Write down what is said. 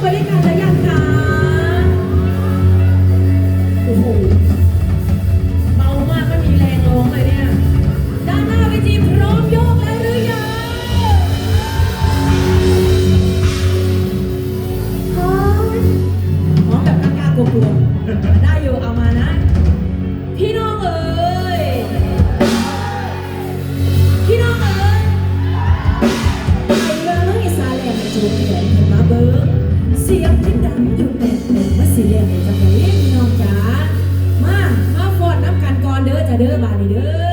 ไปด้วยกันแล้วยังคะโอ้โห สียงที่ดังอยู่แต่แต่ว่าเสียงจะไปเนองจ๋ามา มาฟอนน้ำกันก่อนเด้อจะเด้อบาดนี้เด้อ